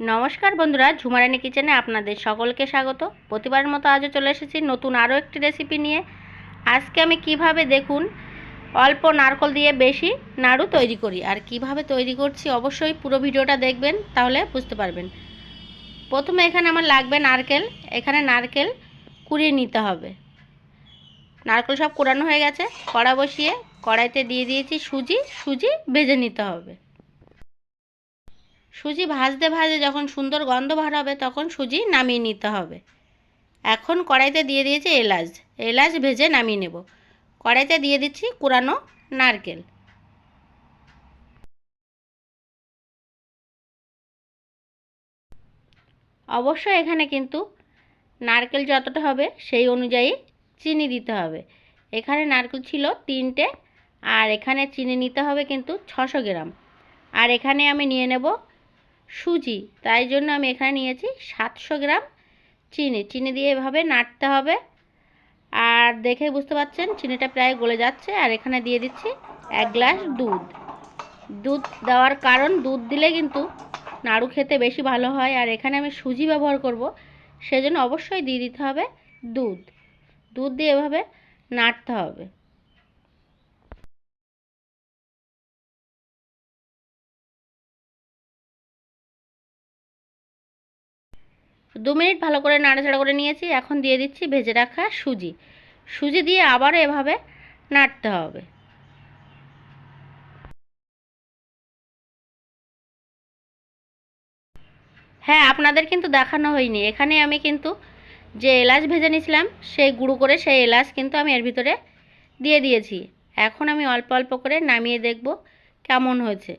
নমস্কার বন্ধুরা, ঝুমারানি কিচেনে আপনাদের সকলকে স্বাগত। প্রতিবার মতো আজও চলে এসেছি নতুন আরও একটি রেসিপি নিয়ে। আজকে আমি কীভাবে দেখুন, অল্প নারকল দিয়ে বেশি নাড়ু তৈরি করি আর কীভাবে তৈরি করছি অবশ্যই পুরো ভিডিওটা দেখবেন, তাহলে বুঝতে পারবেন। প্রথমে এখানে আমার লাগবে নারকেল, এখানে নারকেল কুড়িয়ে নিতে হবে। নারকেল সব কুড়ানো হয়ে গেছে, কড়া বসিয়ে কড়াইতে দিয়ে দিয়েছি সুজি সুজি ভেজে নিতে হবে। সুজি ভাজতে ভাজতে যখন সুন্দর গন্ধ বার হবে, তখন সুজি নামিয়ে নিতে হবে। এখন কড়াইতে দিয়ে দিয়েছি এলাচ। এলাচ ভেজে নামিয়ে নেব। কড়াইতে দিয়ে দিচ্ছি কুড়ানো নারকেল। অবশ্যই এখানে কিন্তু নারকেল যতটা হবে, সেই অনুযায়ী চিনি দিতে হবে। এখানে নারকেল ছিল তিনটে, আর এখানে চিনি নিতে হবে কিন্তু ছশো গ্রাম। আর এখানে আমি নিয়ে নেব সুজি। তাই জন্য আমি এখানে নিয়েছি সাতশো গ্রাম চিনি। চিনি দিয়ে এভাবে নাড়তে হবে। আর দেখে বুঝতে পারছেন, চিনিটা প্রায় গলে যাচ্ছে। আর এখানে দিয়ে দিচ্ছি এক গ্লাস দুধ। দুধ দেওয়ার কারণ, দুধ দিলে কিন্তু নাড়ু খেতে বেশি ভালো হয়। আর এখানে আমি সুজি ব্যবহার করব, সেজন্য অবশ্যই দিয়ে দিতে হবে দুধ। দুধ দিয়ে এভাবে নাড়তে হবে। দু মিনিট ভালো করে নাড়াচাড়া করে নিয়েছি। এখন দিয়ে দিচ্ছি ভেজে রাখা সুজি। সুজি দিয়ে আবারও এভাবে নাড়তে হবে। হ্যাঁ আপনাদের কিন্তু দেখানো হয়নি। এখানে আমি কিন্তু যে এলাচ ভেজে নিয়েছিলাম, সেই গুঁড়ো করে সেই এলাচ কিন্তু আমি এর ভিতরে দিয়ে দিয়েছি। এখন আমি অল্প অল্প করে নামিয়ে দেখব কেমন হয়েছে।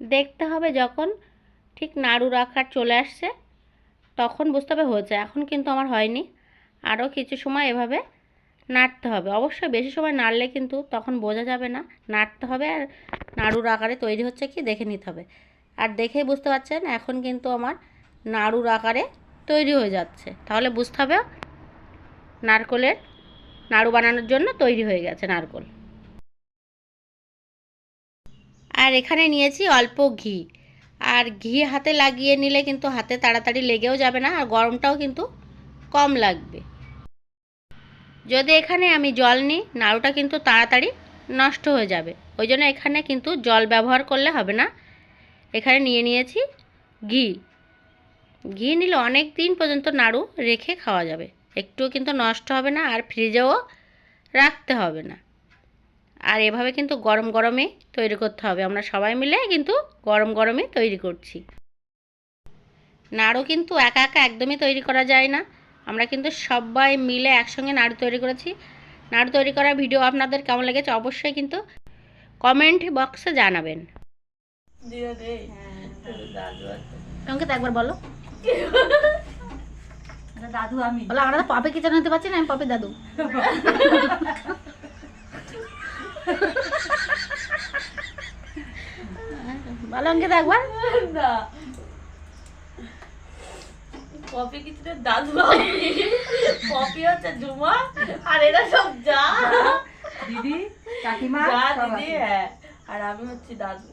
দেখতে হবে যখন ঠিক নাড়ুর আকার চলে আসছে। তখন বুঝতে হবে হয়েছে, এখন কিন্তু আমার হয়নি। আরও কিছু সময় এভাবে নাড়তে হবে। অবশ্যই বেশি সময় নাড়লে কিন্তু তখন বোঝা যাবে না, নাড়তে হবে আর নাড়ুর আকারে তৈরি হচ্ছে কি দেখে নিতে হবে। আর দেখেই বুঝতে পারছেন, এখন কিন্তু আমার নাড়ুর আকারে তৈরি হয়ে যাচ্ছে। তাহলে বুঝতে হবে নারকলের নাড়ু বানানোর জন্য তৈরি হয়ে গেছে নারকল। আর এখানে নিয়েছি অল্প ঘি। আর ঘি হাতে লাগিয়ে নিলে কিন্তু হাতে তাড়াতাড়ি লেগেও যাবে না, আর গরমটাও কিন্তু কম লাগবে। যদি এখানে আমি জল নিই, নাড়ুটা কিন্তু তাড়াতাড়ি নষ্ট হয়ে যাবে। ওই জন্য এখানে কিন্তু জল ব্যবহার করলে হবে না। এখানে নিয়ে নিয়েছি ঘি। ঘি নিলে অনেক দিন পর্যন্ত নাড়ু রেখে খাওয়া যাবে। একটুও কিন্তু নষ্ট হবে না, আর ফ্রিজেও রাখতে হবে না। আর এভাবে কিন্তু গরম গরমে তৈরি করতে হবে। আমরা সবাই মিলে কিন্তু গরম গরমে তৈরি করছি। নাড়ু কিন্তু একা একা একদমই তৈরি করা যায় না। আমরা কিন্তু সবাই মিলে একসঙ্গে নাড়ু তৈরি করেছি। নাড়ু তৈরি করার ভিডিও আপনাদের কেমন লেগেছে অবশ্যই কিন্তু কমেন্ট বক্সে জানাবেন। তোমাকে তো একবার বলো। দাদু আমি। বলো আমরা তো পাপে কিচেন হতে পারছি না আমি পাপে দাদু। বলো অঙ্কে একবার না। পপি কিছুটা দাদু আমি হচ্ছে জুমা আর এরা সব যা। দিদি কাকিমা যা দিদি হ্যাঁ। আর আমি হচ্ছি দাদু।